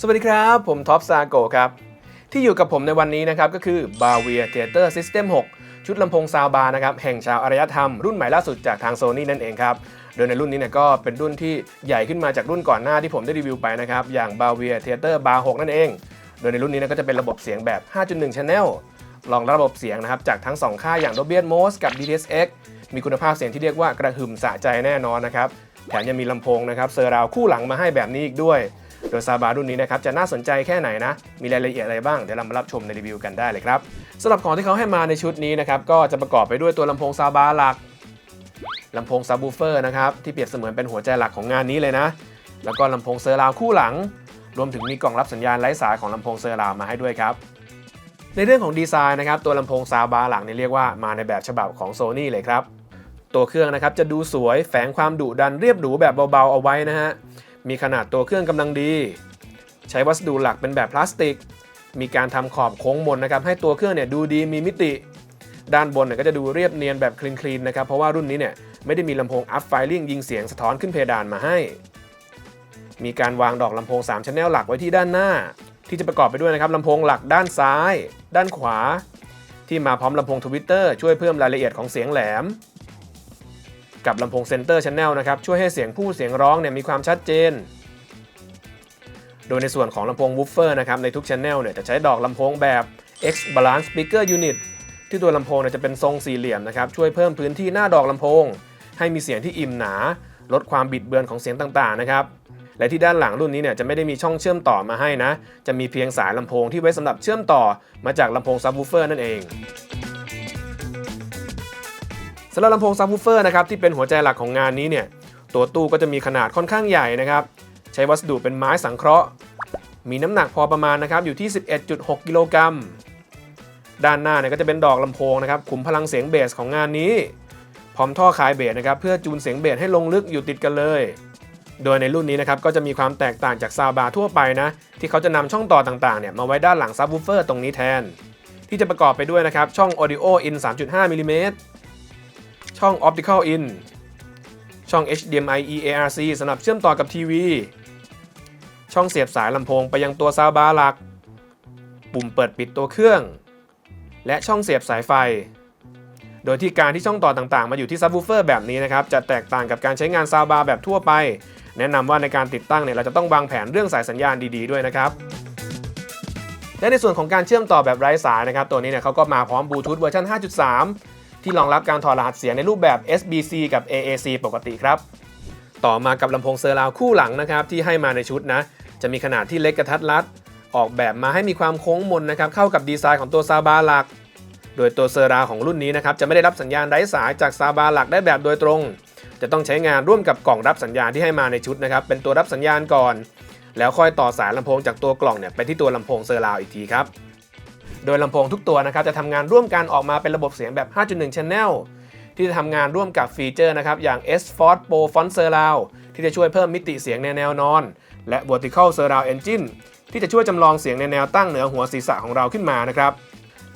สวัสดีครับ ผมท็อปซาโกครับ ที่อยู่กับผมในวันนี้นะครับ ก็คือ b a v i a Theater System 6ชุดลำโพงซาวบาร์นะครับแห่งชาวอารยธรรมรุ่นใหม่ล่าสุดจากทาง Sony นั่นเองครับโดยในรุ่นนี้เนี่ยก็เป็นรุ่นที่ใหญ่ขึ้นมาจากรุ่นก่อนหน้าที่ผมได้รีวิวไปนะครับ อย่าง b a v i a Theater Bar 6 นั่นเอง โดยในรุ่นนี้นก็จะเป็นระบบเสียงแบบ 5.1 Channel รองรับระบบเสียงนะครับ จากทั้ง 2 ค่ายอย่าง Dolby Atmos กับ DTS:X มีคุณภาพเสียงที่เรียกว่ากระหึ่มสะใจแน่นอนนะครับ แถมยังมีลำโพงนะครับเซอร์ราวคู่หลังมาให้แบบนี้อีกด้วย โดยซาบารุ่นนี้นะครับจะน่าสนใจแค่ไหนนะ มีรายละเอียดอะไรบ้าง เดี๋ยวเรามารับชมในรีวิวกันได้เลยครับสำหรับของที่เขาให้มาในชุดนี้นะครับก็จะประกอบไปด้วยตัวลำโพงซาบาหลักลำโพงซับวูเฟอร์นะครับที่เปรียบเสมือนเป็นหัวใจหลักของงานนี้เลยนะ แล้วก็ลำโพงเซอร์ราวคู่หลัง รวมถึงมีกล่องรับสัญญาณไร้สายของลำโพงเซอร์ราวมาให้ด้วยครับในเรื่องของดีไซน์นะครับตัวลำโพงซาบาร์หลังเนี่ยเรียกว่ามาในแบบฉบับของ Sony เลยครับตัวเครื่องนะครับจะดูสวยแฝงความดุดันเรียบหรูแบบเบาๆเอาไว้นะฮะ มีขนาดตัวเครื่องกำลังดี ใช้วัสดุหลักเป็นแบบพลาสติก มีการทำขอบโค้งมนนะครับให้ตัวเครื่องเนี่ยดูดีมีมิติ ด้านบนเนี่ยก็จะดูเรียบเนียนแบบคลีนๆนะครับเพราะว่ารุ่นนี้เนี่ยไม่ได้มีลำโพงอัพไฟลิ่งยิงเสียงสะท้อนขึ้นเพดานมาให้ มีการวางดอกลำโพง3 channel หลักไว้ที่ด้านหน้า ที่จะประกอบไปด้วยนะครับลำโพงหลักด้านซ้าย ด้านขวา ที่มาพร้อมลำโพงทวิตเตอร์ช่วยเพิ่มรายละเอียดของเสียงแหลม กับลำโพงเซนเตอร์ช n แนลนะครับช่วยให้เสียงผู้เสียงร้องเนี่ยมีความชัดเจน โดยในส่วนของลำโพงวูฟเฟอร์นะครับในทุกช n แนลเนี่ยจะใช้ดอกลำโพงแบบ X Balance Speaker Unit ที่ตัวลำโพงเนี่ยจะเป็นทรงสี่เหลี่ยมนะครับช่วยเพิ่มพื้นที่หน้าดอกลำโพง ให้มีเสียงที่อิ่มหนา ลดความบิดเบือนของเสียงต่างๆนะครับและที่ด้านหลังรุ่นนี้เนี่ยจะไม่ได้มีช่องเชื่อมต่อมาให้นะ จะมีเพียงสายลำโพงที่ไว้สำหรับเชื่อมต่อมาจากลำโพงซับวูฟเฟอร์นั่นเอง สำหรับลำโพงซับวูเฟอร์นะครับที่เป็นหัวใจหลักของงานนี้เนี่ยตัวตู้ก็จะมีขนาดค่อนข้างใหญ่นะครับใช้วัสดุเป็นไม้สังเคราะห์ มีน้ำหนักพอประมาณนะครับอยู่ที่ 11.6 กิโลกรัมด้านหน้าเนี่ยก็จะเป็นดอกลำโพงนะครับขุมพลังเสียงเบสของงานนี้ พร้อมท่อคายเบสนะครับเพื่อจูนเสียงเบสให้ลงลึกอยู่ติดกันเลย โดยในรุ่นนี้นะครับก็จะมีความแตกต่างจากซาบาทั่วไปนะที่เขาจะนำช่องต่อต่างๆเนี่ยมาไว้ด้านหลังซับวูเฟอร์ตรงนี้แทน ที่จะประกอบไปด้วยนะครับช่อง Audio In 3.5มิลลิเมตร ช่อง Optical In ช่อง HDMI EARC สำหรับเชื่อมต่อกับทีวี ช่องเสียบสายลำโพงไปยังตัวซาวบาร์หลัก ปุ่มเปิดปิดตัวเครื่อง และช่องเสียบสายไฟ โดยที่การที่ช่องต่อต่างๆ มาอยู่ที่ซับวูเฟอร์แบบนี้นะครับ จะแตกต่างกับการใช้งานซาวบาร์แบบทั่วไป แนะนำว่าในการติดตั้งเนี่ยเราจะต้องวางแผนเรื่องสายสัญญาณดีๆด้วยนะครับและในส่วนของการเชื่อมต่อแบบไร้สายนะครับ ตัวนี้เนี่ยเขาก็มาพร้อมบลูทูธเวอร์ชัน5.3 ที่รองรับการถอดรหัสเสียงในรูปแบบ SBC กับ AAC ปกติครับ ต่อมากับลำโพงเซอร์ราวคู่หลังนะครับที่ให้มาในชุดนะ จะมีขนาดที่เล็กกระทัดรัด ออกแบบมาให้มีความโค้งมนนะครับเข้ากับดีไซน์ของตัวซาบาหลัก โดยตัวเซอร์ราของรุ่นนี้นะครับจะไม่ได้รับสัญญาณไร้สายจากซาบาหลักได้แบบโดยตรง จะต้องใช้งานร่วมกับกล่องรับสัญญาณที่ให้มาในชุดนะครับเป็นตัวรับสัญญาณก่อน แล้วค่อยต่อสายลำโพงจากตัวกล่องเนี่ยไปที่ตัวลำโพงเซอร์ราวอีกทีครับ โดยลำโพงทุกตัวนะครับจะทำงานร่วมกันออกมาเป็นระบบเสียงแบบ 5.1 Channel ที่จะทำงานร่วมกับฟีเจอร์นะครับอย่าง S Force Pro Font Surround ที่จะช่วยเพิ่มมิติเสียงในแนวนอน และ Vertical Surround Engine ที่จะช่วยจำลองเสียงในแนวตั้งเหนือหัวศีรษะของเราขึ้นมานะครับ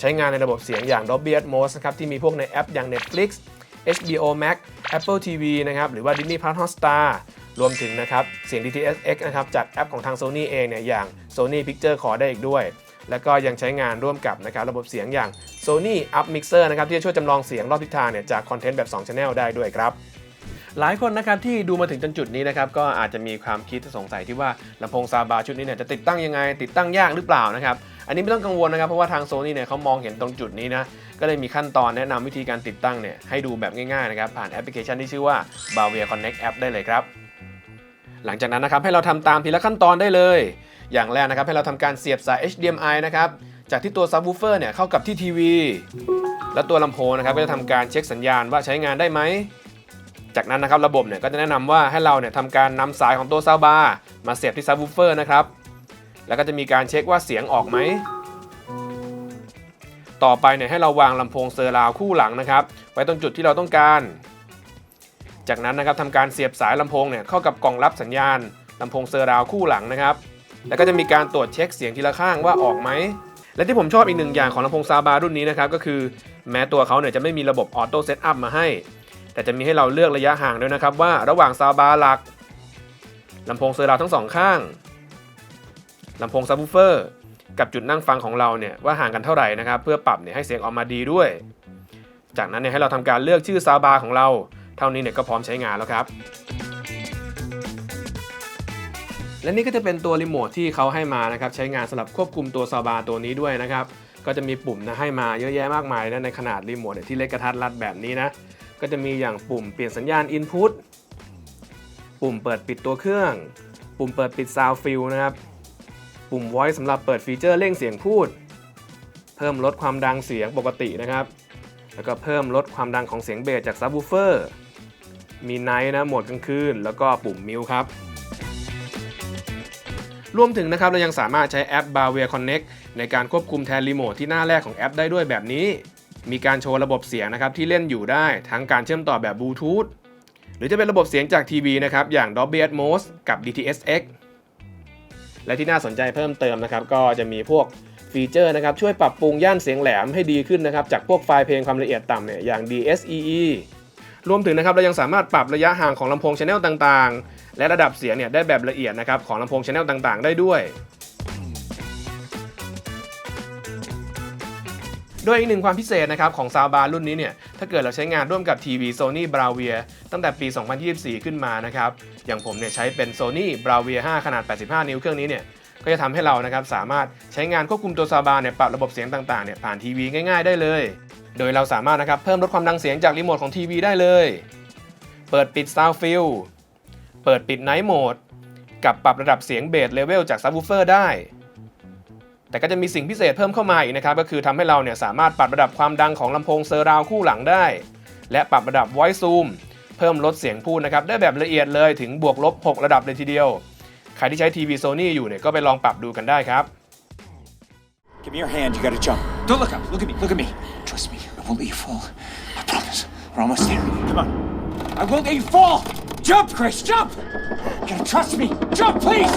ใช้งานในระบบเสียงอย่าง Dolby Atmos นะครับที่มีพวกในแอปอย่าง Netflix HBO Max Apple TV นะครับหรือว่า Disney Plus Hotstar รวมถึงนะครับเสียง DTS:X นะครับจากแอปของทาง Sony เองเนี่ยอย่าง Sony Picture Core ได้อีกด้วย แล้วก็ยังใช้งานร่วมกับนะครับระบบเสียงอย่าง Sony Up Mixer นะครับที่จะช่วยจำลองเสียงรอบทิศทางเนี่ยจากคอนเทนต์แบบ 2 Channel ได้ด้วยครับหลายคนนะครับที่ดูมาถึงจนจุดนี้นะครับก็อาจจะมีความคิดสงสัยที่ว่าลำโพงซาบาชุดนี้เนี่ยจะติดตั้งยังไง ติดตั้งยากหรือเปล่านะครับอันนี้ไม่ต้องกังวลนะครับเพราะว่าทางโซนี่เนี่ยเขามองเห็นตรงจุดนี้นะก็เลยมีขั้นตอนแนะนำวิธีการติดตั้งเนี่ยให้ดูแบบง่ายๆนะครับผ่านแอปพลิเคชันที่ชื่อว่า b a v i a Connect App ได้เลยครับ หลังจากนั้นนะครับให้เราทำตามทีละขั้นตอนได้เลย อย่างแรกนะครับให้เราทำการเสียบสาย HDMI นะครับจากที่ตัวซับวูเฟอร์เนี่ยเข้ากับที่ทีวี แล้วตัวลำโพงนะครับก็จะทำการเช็คสัญญาณว่าใช้งานได้ไหมจากนั้นนะครับระบบเนี่ยก็จะแนะนำว่าให้เราเนี่ยทำการนำสายของตัวซาวบาร์มาเสียบที่ซับวูเฟอร์นะครับ แล้วก็จะมีการเช็คว่าเสียงออกไหม ต่อไปเนี่ยให้เราวางลำโพงเซอร์ราวคู่หลังนะครับ ไว้ตรงจุดที่เราต้องการ จากนั้นนะครับทำการเสียบสายลำโพงเนี่ยเข้ากับกล่องรับสัญญาณลำโพงเซอร์ราวคู่หลังนะครับ แล้วก็จะมีการตรวจเช็คเสียงทีละข้างว่าออกไหม และที่ผมชอบอีกหนึ่งอย่างของลำโพงซาบารุ่นนี้นะครับก็คือแม้ตัวเขาเนี่ยจะไม่มีระบบออโต้เซตอัพมาให้ แต่จะมีให้เราเลือกระยะห่างด้วยนะครับว่าระหว่างซาบาร์หลักลำโพงเซอร์ราทั้งสองข้างลำโพงซับวูเฟอร์กับจุดนั่งฟังของเราเนี่ยว่าห่างกันเท่าไหร่นะครับเพื่อปรับเนี่ยให้เสียงออกมาดีด้วย จากนั้นเนี่ยให้เราทำการเลือกชื่อซาบาร์ของเรา เท่านี้เนี่ยก็พร้อมใช้งานแล้วครับ และนี่ก็จะเป็นตัวรีโมทที่เขาให้มานะครับใช้งานสำหรับควบคุมตัวซาวบาตัวนี้ด้วยนะครับก็จะมีปุ่มนะให้มาเยอะแยะมากมายนะในขนาดรีโมทที่เล็กกระทัดรัดแบบนี้นะก็จะมีอย่างปุ่มเปลี่ยนสัญญาณ Input ปุ่มเปิดปิดตัวเครื่อง ปุ่มเปิดปิด Sound Fill นะครับ ปุ่ม Voice สำหรับเปิดฟีเจอร์เร่งเสียงพูด เพิ่มลดความดังเสียงปกตินะครับ แล้วก็เพิ่มลดความดังของเสียงเบสจากซับวูเฟอร์ มีไนท์นะโหมดกลางคืน แล้วก็ปุ่มมิวครับ รวมถึงนะครับเรายังสามารถใช้แอป Barware Connect ในการควบคุมแทนรีโมทที่หน้าแรกของแอปได้ด้วยแบบนี้ มีการโชว์ระบบเสียงนะครับที่เล่นอยู่ได้ทั้งการเชื่อมต่อแบบบลูทูธหรือจะเป็นระบบเสียงจากทีวีนะครับอย่าง Dolby Atmos กับ DTS:X และที่น่าสนใจเพิ่มเติมนะครับก็จะมีพวกฟีเจอร์นะครับช่วยปรับปรุงย่านเสียงแหลมให้ดีขึ้นนะครับจากพวกไฟล์เพลงความละเอียดต่ำเนี่ยอย่าง DSEE รวมถึงนะครับเรายังสามารถปรับระยะห่างของลำโพงชแนลต่างๆ และระดับเสียงเนี่ยได้แบบละเอียดนะครับของลำโพงชแนลต่างๆ ได้ด้วยโดยอีกหนึ่งความพิเศษนะครับของซาวบาร์รุ่นนี้เนี่ย ถ้าเกิดเราใช้งานร่วมกับทีวี Sony Bravia ตั้งแต่ปี 2024 ขึ้นมานะครับ อย่างผมเนี่ยใช้เป็น Sony Bravia 5 ขนาด 85 นิ้วเครื่องนี้เนี่ย ก็จะทำให้เรานะครับสามารถใช้งานควบคุมตัวซาวบาร์เนี่ยปรับระบบเสียงต่างๆเนี่ยผ่านทีวีง่ายๆได้เลย โดยเราสามารถนะครับเพิ่มลดความดังเสียงจากรีโมทของทีวีได้เลย เปิดปิด Sound Fill เปิดปิด Night Mode กับปรับระดับเสียงเบสเลเวลจากซับวูเฟอร์ได้ แต่ก็จะมีสิ่งพิเศษเพิ่มเข้ามาอีกนะครับ ก็คือทำให้เราเนี่ยสามารถปรับระดับความดังของลำโพงเซอร์ราวคู่หลังได้ และปรับระดับ Voice Zoom เพิ่มลดเสียงพูดนะครับ ได้แบบละเอียดเลยถึงบวกลบ 6 ระดับเลยทีเดียว ใครที่ใช้ทีวี Sony อยู่เนี่ยก็ไปลองปรับดูกันได้ครับ Give me your hand. You gotta jump. Don't look up. Look at me. Look at me. Trust me. I won't let you fall. I promise. We're almost there. Come on. I won't let you fall. Jump, Chris. Jump. You gotta trust me. Jump, please.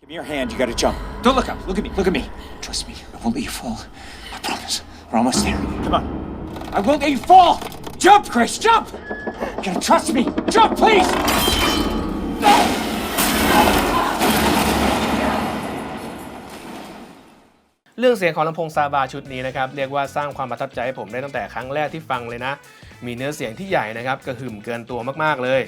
Give me your hand. You gotta jump. Don't look up. Look at me. Look at me. Trust me. I won't let you fall. I promise. We're almost there. Come on. I won't let you fall. Jump, Chris. Jump. You gotta trust me. Jump, please. เรื่องเสียงของลำโพงซาบาชุดนี้นะครับเรียกว่าสร้างความประทับใจให้ผมได้ตั้งแต่ครั้งแรกที่ฟังเลยนะ มีเนื้อเสียงที่ใหญ่นะครับกระหึ่มเกินตัวมากๆเลย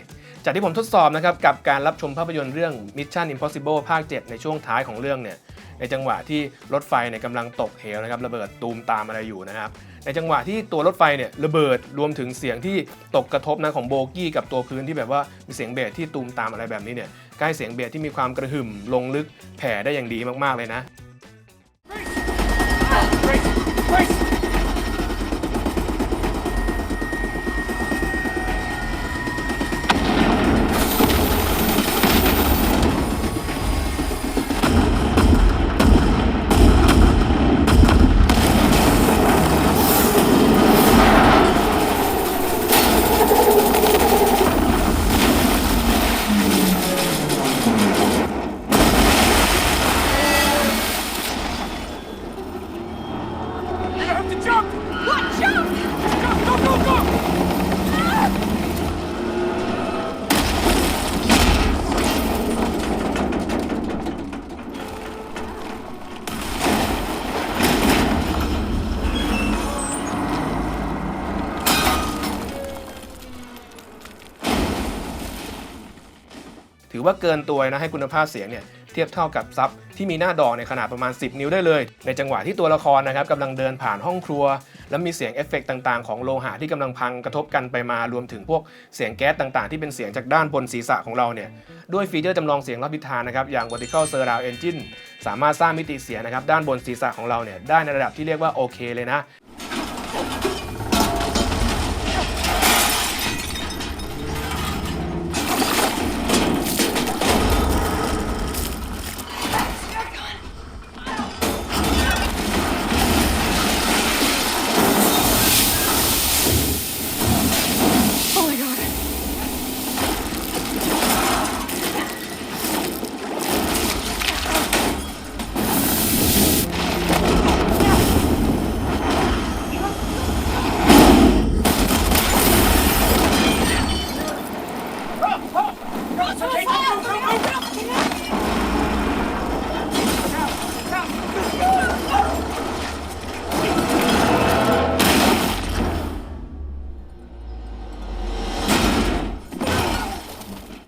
จากที่ผมทดสอบนะครับกับการรับชมภาพยนตร์เรื่อง Mission Impossible ภาค 7 ในช่วงท้ายของเรื่องเนี่ยในจังหวะที่รถไฟเนี่ยกำลังตกเหวนะครับระเบิดตูมตามอะไรอยู่นะครับในจังหวะที่ตัวรถไฟเนี่ยระเบิดรวมถึงเสียงที่ตกกระทบนะของโบกี้กับตัวพื้นที่แบบว่ามีเสียงเบสที่ตูมตามอะไรแบบนี้เนี่ยใกล้เสียงเบสที่มีความกระหึ่มลงลึกแผ่ได้อย่างดีมากๆเลยนะ ถือว่าเกินตัวนะให้คุณภาพเสียงเนี่ยเทียบเท่ากับซับที่มีหน้าดอกในขนาดประมาณ 10 นิ้วได้เลย ในจังหวะที่ตัวละครนะครับกำลังเดินผ่านห้องครัว แล้วมีเสียงเอฟเฟกต์ต่างๆ ของโลหะที่กำลังพังกระทบกันไปมารวมถึงพวกเสียงแก๊สต่างๆ ที่เป็นเสียงจากด้านบนศีรษะของเราเนี่ยด้วยฟีเจอร์จำลองเสียงรอบทิศทางนะครับอย่าง vertical surround engine สามารถสร้างมิติเสียงนะครับด้านบนศีรษะของเราเนี่ยได้ในระดับที่เรียกว่าโอเคเลยนะ Oh my god.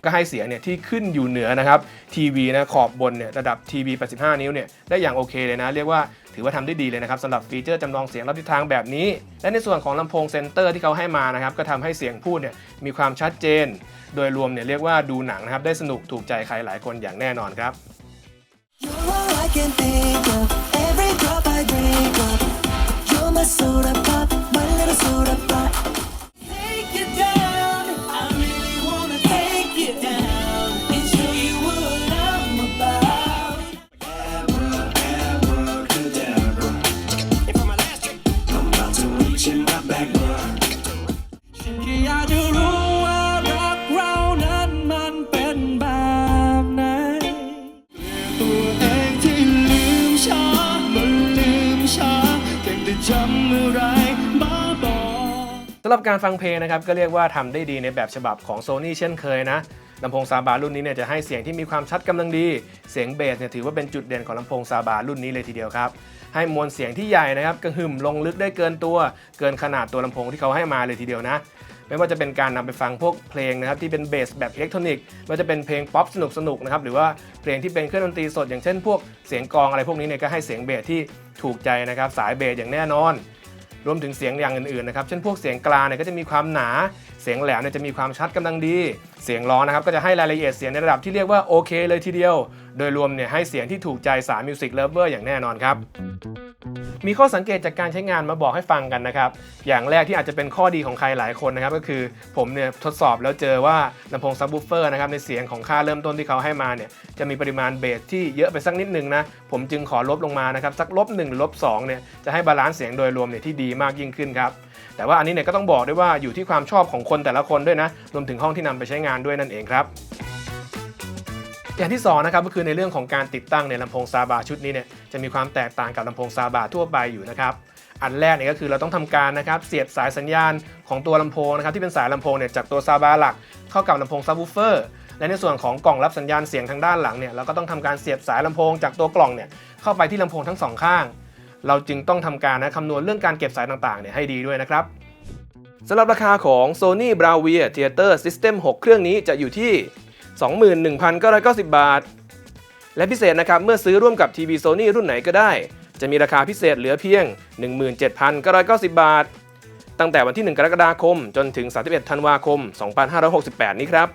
ก็ ให้เสียงเนี่ยที่ขึ้นอยู่เหนือนะครับทีวีนะขอบบนเนี่ยระดับทีวี85 นิ้วเนี่ยได้อย่างโอเคเลยนะ เรียกว่าถือว่าทำได้ดีเลยนะครับสำหรับฟีเจอร์จำลองเสียงรับทิศทางแบบนี้ และในส่วนของลำโพงเซนเตอร์ที่เขาให้มานะครับก็ทำให้เสียงพูดเนี่ยมีความชัดเจน โดยรวมเนี่ยเรียกว่าดูหนังนะครับได้สนุกถูกใจใครหลายคนอย่างแน่นอนครับ I can think of Every drop I drink up. You're my soda pop, my little soda pop. การฟังเพลงนะครับก็เรียกว่าทำได้ดีในแบบฉบับของ Sony เช่นเคยนะลำโพงซาบารุ่นนี้เนี่ยจะให้เสียงที่มีความชัดกำลังดี เสียงเบสเนี่ยถือว่าเป็นจุดเด่นของลำโพงซาบารุ่นนี้เลยทีเดียวครับ ให้มวลเสียงที่ใหญ่นะครับกระหึ่มลงลึกได้เกินตัว เกินขนาดตัวลำโพงที่เขาให้มาเลยทีเดียวนะ ไม่ว่าจะเป็นการนำไปฟังพวกเพลงนะครับที่เป็นเบสแบบอิเล็กทรอนิกส์ไม่ว่าจะเป็นเพลงป๊อปสนุกๆน,นะครับหรือว่าเพลงที่เป็นเครื่องดนตรีสดอย่างเช่น พวกเสียงกองอะไรพวกนี้เนี่ยก็ให้เสียงเบสที่ถูกใจนะครับสายเบสอย่างแน่นอน รวมถึงเสียงอย่างอื่นๆนะครับ เช่นพวกเสียงกลางเนี่ยก็จะมีความหนา เสียงแหลมเนี่ยจะมีความชัดกำลังดี เสียงร้อนะครับก็จะให้รายละเอียดเสียงในระดับที่เรียกว่าโอเคเลยทีเดียว โดยรวมเนี่ยให้เสียงที่ถูกใจสายมิวสิกเลเวอร์อย่างแน่นอนครับ มีข้อสังเกตจากการใช้งานมาบอกให้ฟังกันนะครับ อย่างแรกที่อาจจะเป็นข้อดีของใครหลายคนนะครับก็คือผมเนี่ยทดสอบแล้วเจอว่าลำโพงซับวูฟเฟอร์นะครับในเสียงของค่าเริ่มต้นที่เขาให้มาเนี่ยจะมีปริมาณเบสที่เยอะไปสักนิดหนึ่งนะ ผมจึงขอลบลงมานะครับสักลบ1ลบ2เนี่ยจะให้บาลานซ์เสียงโดยรวมเนี่ยที่ดีมากยิ่งขึ้นครับแต่ว่าอันนี้เนี่ยก็ต้องบอกด้วยว่าอยู่ที่ความชอบของคนแต่ละคนด้วยนะรวมถึงห้องที่นำไปใช้งานด้วยนั่นเองครับ อย่างที่สองนะครับก็คือในเรื่องของการติดตั้งในลำโพงซาบาชุดนี้เนี่ยจะมีความแตกต่างกับลำโพงซาบาทั่วไปอยู่นะครับอันแรกเนี่ยก็คือเราต้องทำการนะครับเสียบสายสัญญาณของตัวลำโพงนะครับที่เป็นสายลำโพงเนี่ยจากตัวซาบาหลัก เข้ากับลำโพงซับวูเฟอร์และในส่วนของกล่องรับสัญญาณเสียงทางด้านหลังเนี่ยเราก็ต้องทำการเสียบสายลำโพงจากตัวกล่องเนี่ยเข้าไปที่ลำโพงทั้งสองข้าง เราจึงต้องทำการนะคำนวณเรื่องการเก็บสายต่างๆเนี่ยให้ดีด้วยนะครับสำหรับราคาของ Sony Bravia Theater System 6 เครื่องนี้จะอยู่ที่ 21,990 บาท และพิเศษนะครับ เมื่อซื้อร่วมกับทีวี Sony รุ่นไหนก็ได้ จะมีราคาพิเศษเหลือเพียง 17,990 บาท ตั้งแต่วันที่ 1 กรกฎาคม จนถึง 31 ธันวาคม 2568 นี้ครับ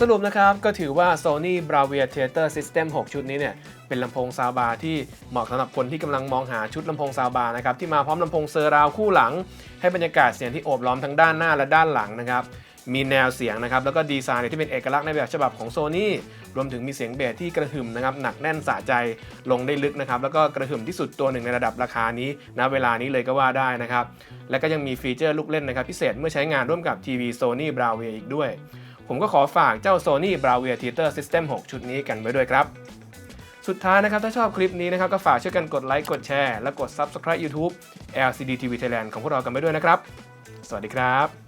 สรุปนะครับ ก็ถือว่า Sony Bravia Theater System 6 ชุดนี้เนี่ย เป็นลำโพงซาวบาร์ที่เหมาะสำหรับคนที่กำลังมองหาชุดลำโพงซาวบาร์นะครับที่มาพร้อมลำโพงเซอร์ราวคู่หลัง ให้บรรยากาศเสียงที่โอบล้อมทั้งด้านหน้าและด้านหลังนะครับมีแนวเสียงนะครับแล้วก็ดีไซน์ที่เป็นเอกลักษณ์ในแบบฉบับของ Sony รวมถึงมีเสียงเบสที่กระหึ่มนะครับหนักแน่นสะใจลงได้ลึกนะครับแล้วก็กระหึ่มที่สุดตัวหนึ่งในระดับราคานี้ณเวลานี้เลยก็ว่าได้นะครับและก็ยังมีฟีเจอร์ลูกเล่นนะครับพิเศษเมื่อใช้งานร่วมกับทีวี Sony Bravia อีกด้วย ผมก็ขอฝากเจ้า Sony Bravia Theater System 6 ชุดนี้กันไว้ด้วยครับ สุดท้ายนะครับ ถ้าชอบคลิปนี้นะครับ ก็ฝากช่วยกันกดไลค์กดแชร์และกด Subscribe YouTube LCD TV Thailand ของพวกเรากันไปด้วยนะครับ สวัสดีครับ